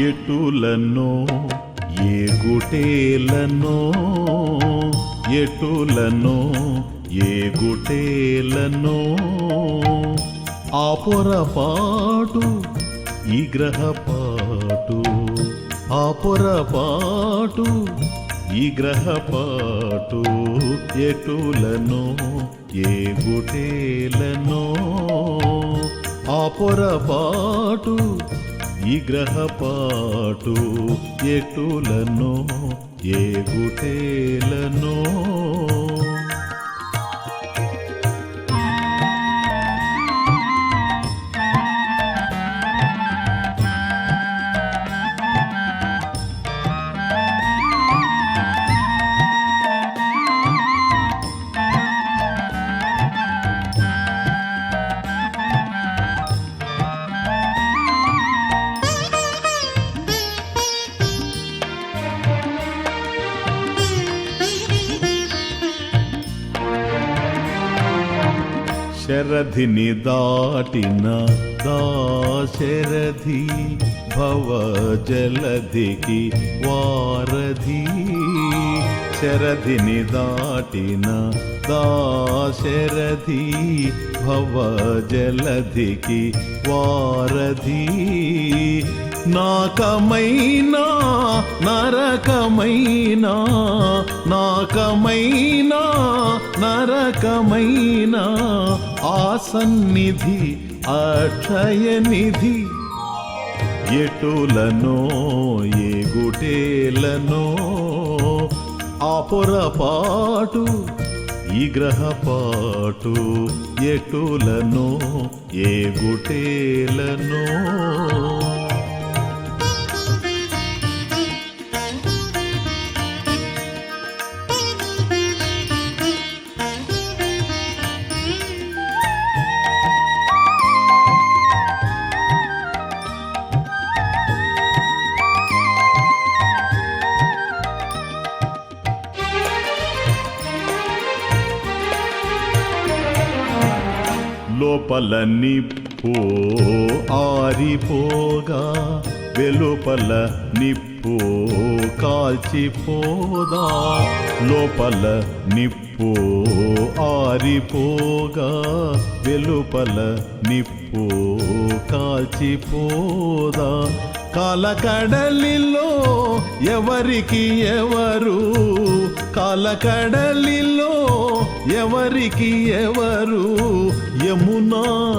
ఎటులనో ఏ గుటేలనో ఎటులనో ఏ గుటేలనో. ఆ పొరపాటు ఈ గ్రహపాటు ఆ పొరపాటు ఈ గ్రహపాటు ఎటులనో ఏ గుటేలనో. ఆ పొరపాటు ఈ గ్రహపాటు ఎటులనో ఏ గుటేలనో శరధిని దాటిన దాశరథి భవ జలధికి వారధి. దాశరథిని దాటిన దాశరథి భవ జలధికి వారధి. నాకమైనా నరకమైనా నాకమైనా నరకమైనా ఆసన్నిధి అక్షయనిధి ఎటులనో ఏ గుటేలనో ఆ పొరపాటు ఈ గ్రహపాటు ఎటులను ఏ గుటేలనో. లోపల నిప్పు ఆరిపోగా వెలుపల నిప్పు కాల్చిపోదా లోపల నిప్పు ఆరిపోగా వెలుపల నిప్పు కాల్చిపోదా? కాలకడలిలో ఎవరికి ఎవరు? కాలకడలిలో ఎవరికి ఎవరు? యమునా